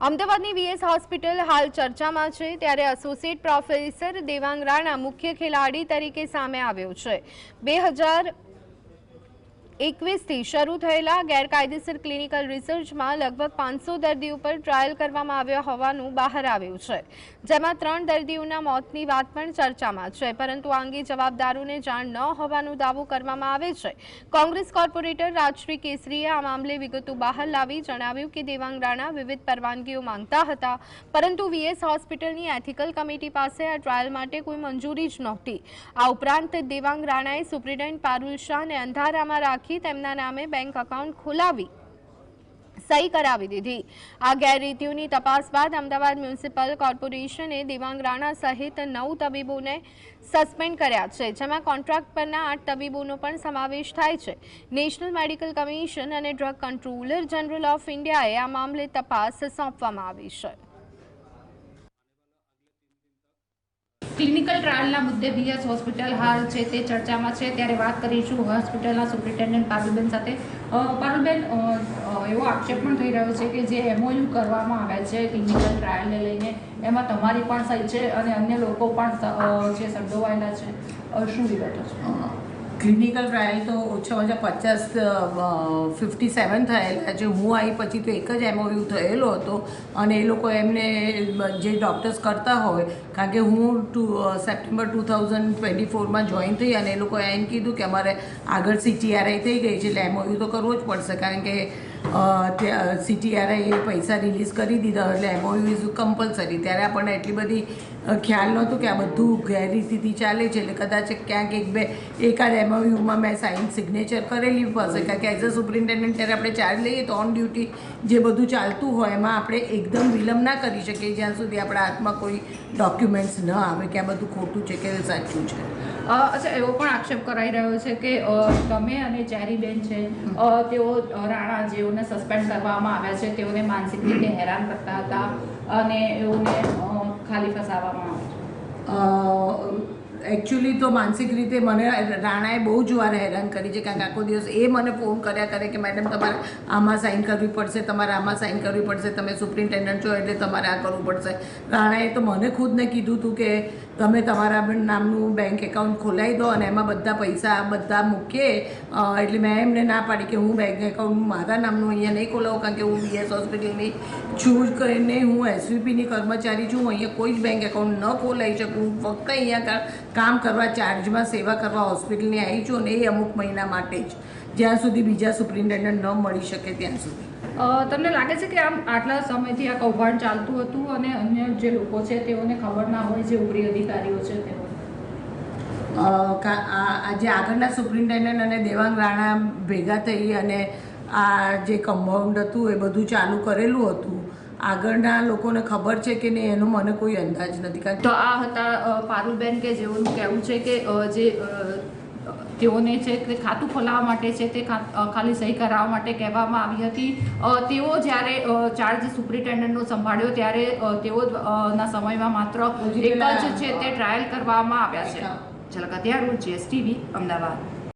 અમદાવાદની VS hospital હાલ ચર્ચામાં છે ત્યારે એસોસિએટ પ્રોફેસર દેવાંગ રાણા મુખ્ય ખેલાડી તરીકે સામે આવ્યો છે. બે હજાર એકવીસથી શરૂ થયેલા ગેરકાયદેસર ક્લિનિકલ રિસર્ચમાં લગભગ પાંચસો દર્દી ઉપર ટ્રાયલ કરવામાં આવ્યા હોવાનું બહાર આવ્યું છે. જેમાં ત્રણ દર્દીઓના મોતની વાત પણ ચર્ચામાં છે. પરંતુ આ અંગે જવાબદારોને જાણ ન હોવાનો દાવો કરવામાં આવે છે. કોંગ્રેસ કોર્પોરેટર રાજશ્રી કેસરીએ આ મામલે વિગતો બહાર લાવી જણાવ્યું કે દેવાંગ રાણા વિવિધ પરવાનગીઓ માંગતા હતા, પરંતુ વીએસ હોસ્પિટલની એથિકલ કમિટી પાસે આ ટ્રાયલ માટે કોઈ મંજૂરી જ નહોતી. આ ઉપરાંત દેવાંગ રાણાએ સુપ્રિન્ટેન્ડન્ટ પારુલ શાહને અંધારામાં રાખી તેમના નામે બેંક એકાઉન્ટ ખોલાવી, સહી કરાવી દીધી. આ ગેરરીતિઓની તપાસ બાદ અમદાવાદ મ્યુનિસિપલ કોર્પોરેશને દેવાંગ રાણા સહિત નવ તબીબોને સસ્પેન્ડ કર્યા છે, જેમાં કોન્ટ્રાક્ટ પરના આઠ તબીબોનો પણ સમાવેશ થાય છે. નેશનલ મેડિકલ કમિશન અને ડ્રગ કંટ્રોલર જનરલ ઓફ ઇન્ડિયાએ આ મામલે તપાસ સોંપવામાં આવી છે. ક્લિનિકલ ટ્રાયલના મુદ્દે બીએસ હોસ્પિટલ હાલ છે તે ચર્ચામાં છે. ત્યારે વાત કરીશું હોસ્પિટલના સુપ્રિન્ટેન્ડન્ટ પારુલબેન સાથે. પારુલબેન એવો આક્ષેપ પણ થઈ રહ્યો છે કે જે એમઓયુ કરવામાં આવ્યા છે ક્લિનિકલ ટ્રાયલને લઈને. એમાં તમારી પણ સહી છે અને અન્ય લોકો પણ જે સંડોવાયેલા છે. શું વિગતો છે? ક્લિનિકલ ટ્રાયલ તો ઓછામાં ઓછા પચાસ ફિફ્ટી સેવન થયેલા છે. હું આવી પછી તો એક જ એમઓયુ થયેલો હતો અને એ લોકો એમને જે ડૉક્ટર્સ કરતા હોય, કારણ કે હું two September two thousand twenty ફોરમાં join થઈ અને એ લોકોએ એમ કીધું કે અમારે આગળ સીટીઆરઆઈ થઈ ગઈ છે, એટલે એમઓયુ તો કરવો જ પડશે, કારણ કે સીટીઆરઆઈ એ પૈસા રિલીઝ કરી દીધા એટલે એમઓયુ ઇઝ કમ્પલસરી ત્યારે આપણને એટલી બધી ખ્યાલ નહોતું કે આ બધું ગેરરીતિથી ચાલે છે. એટલે કદાચ ક્યાંક એક બે, એકાદ એમઓયુમાં મેં સાઇન સિગ્નેચર કરેલી હશે. કારણ કે એઝ અ સુપ્રિન્ટેન્ડન્ટ ત્યારે આપણે ચાર્જ લઈએ તો ઓન ડ્યુટી જે બધું ચાલતું હોય એમાં આપણે એકદમ વિલંબ ના કરી શકીએ. જ્યાં સુધી આપણા હાથમાં કોઈ ડોક્યુમેન્ટ્સ ન આવે કે આ બધું ખોટું છે કે સાચું છે. અચ્છા એવો પણ આક્ષેપ કરાઈ રહ્યો છે કે તમે અને ચેરીબેન છે તેઓ રાણા જેઓને સસ્પેન્ડ કરવામાં આવ્યા છે તેઓને માનસિક રીતે હેરાન કરતા હતા અને એઓને ખાલી ફસાવવામાં આવે છે. એકચ્યુઅલી તો માનસિક રીતે મને રાણાએ બહુ જ વાર હેરાન કરી છે કારણ કે આખો દિવસ એ મને ફોન કર્યા કરે કે મેડમ તમારે આમાં સાઇન કરવી પડશે, તમારે આમાં સાઇન કરવી પડશે, તમે સુપ્રિન્ટેન્ડન્ટ છો એટલે તમારે આ કરવું પડશે. રાણાએ તો મને ખુદને કીધું હતું કે તમે તમારા નામનું બેંક એકાઉન્ટ ખોલાવી દો અને એમાં બધા પૈસા બધા મૂકીએ. એટલે મેં એમને ના પાડી કે હું બેંક એકાઉન્ટ મારા નામનું અહીંયા નહીં ખોલાવું કારણ કે હું બીએસ હોસ્પિટલની છું કરીને હું એસવીપીની કર્મચારી છું. અહીંયા કોઈ જ બેંક એકાઉન્ટ ન ખોલાવી શકું. ફક્ત અહીંયા કામ કરવા ચાર્જમાં સેવા કરવા હોસ્પિટલની આવી છું અને એ અમુક મહિના માટે જ. જ્યાં સુધી બીજા સુપ્રિન્ટેન્ડન્ટ ન મળી શકે ત્યાં સુધી. તમને લાગે છે કે આમ આટલા સમયથી આ કૌભાંડ ચાલતું હતું અને અન્ય જે લોકો છે તેઓને ખબર ના હોય જે ઉપરી અધિકારીઓ છે તેઓ? આજે આ આ જે આગળના સુપ્રિન્ટેન્ડન્ટ અને દેવાંગ રાણા ભેગા થઈ અને આ જે કમ્પાઉન્ડ હતું એ બધું ચાલુ કરેલું હતું. આગળના લોકોને ખબર છે કે નહીં એનો મને કોઈ અંદાજ નથી. કારણ તો આ હતા પારુલબેન કે જેઓનું કહેવું છે કે જે તેઓને છે તે ખાતું ખોલાવવા માટે છે તે ખાલી સહી કરાવવા માટે કહેવામાં આવી હતી. તેઓ જ્યારે ચાર્જ સુપ્રિન્ટેન્ડન્ટનો સંભાળ્યો ત્યારે તેઓ ના સમયમાં માત્ર એક જ છે તે ટ્રાયલ કરવામાં આવ્યા છે. ઝલકાતિયા હથિયારું જીએસટીવી અમદાવાદ.